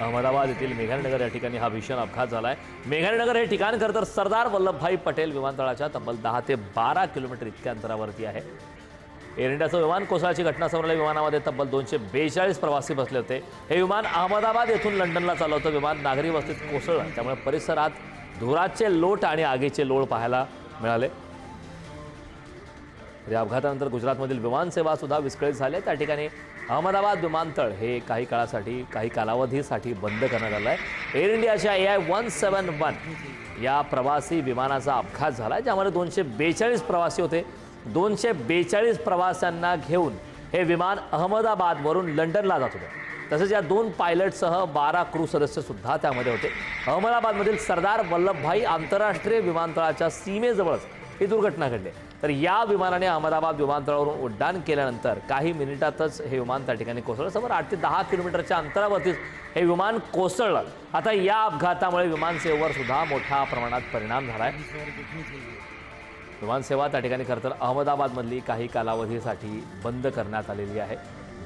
अहमदाबाद येथील मेघानगर या ठिकाणी हा भीषण अपघात झाला आहे मेघानगर हे ठिकाण खरं तर सरदार वल्लभभाई पटेल विमानतळाच्या तब्बल दहा ते बारा किलोमीटर इतक्या अंतरावरती आहे. एअर इंडियाचं विमान कोसळाची घटना समोर विमानामध्ये तब्बल दोनशे बेचाळीस प्रवासी बसले होते. हे विमान अहमदाबाद येथून लंडनला चाललं होतं. विमान नागरी वस्तीत कोसळलं. त्यामुळे परिसरात धुराचे लोट आणि आगीचे लोळ पाहायला मिळाले. या अपघातानंतर गुजरातमधील विमानसेवा सुद्धा विस्कळीत झाल्या त्या ठिकाणी अहमदाबाद विमानतळ हे काही काळासाठी काही कालावधीसाठी बंद करण्यात आलं आहे. एअर इंडियाच्या A I one seven one या प्रवासी विमानाचा अपघात झाला आहे ज्यामध्ये दोनशे बेचाळीस प्रवासी होते. दोनशे बेचाळीस प्रवाशांना घेऊन हे विमान अहमदाबादवरून लंडनला जात होतं. तसेच या दोन पायलटसह बारा क्रू सदस्यसुद्धा त्यामध्ये होते. अहमदाबादमधील सरदार वल्लभभाई आंतरराष्ट्रीय विमानतळाच्या सीमेजवळच ही दुर्घटना घडली. तर या विमानाने अहमदाबाद विमानतळावरून उड्डाण केल्यानंतर काही मिनिटातच हे विमान त्या ठिकाणी कोसळलं. समोर आठ ते दहा किलोमीटरच्या अंतरावरतीच हे विमान कोसळलं. आता या अपघातामुळे विमानसेवेवर सुद्धा मोठ्या प्रमाणात परिणाम झाला आहे. विमानसेवा त्या ठिकाणी खरं तर अहमदाबादमधली काही कालावधीसाठी बंद करण्यात आलेली आहे.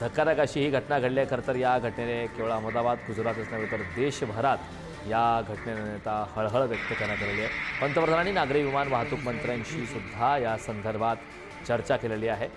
धक्कादायक अशी ही घटना घडली आहे. खरं तर या घटनेने केवळ अहमदाबाद गुजरातच नव्हे तर देशभरात या घटनेने आता हळहळ व्यक्त करण्यात आलेली आहे. पंतप्रधानांनी नागरी विमान वाहतूक मंत्र्यांशी सुद्धा या संदर्भात चर्चा केलेली आहे.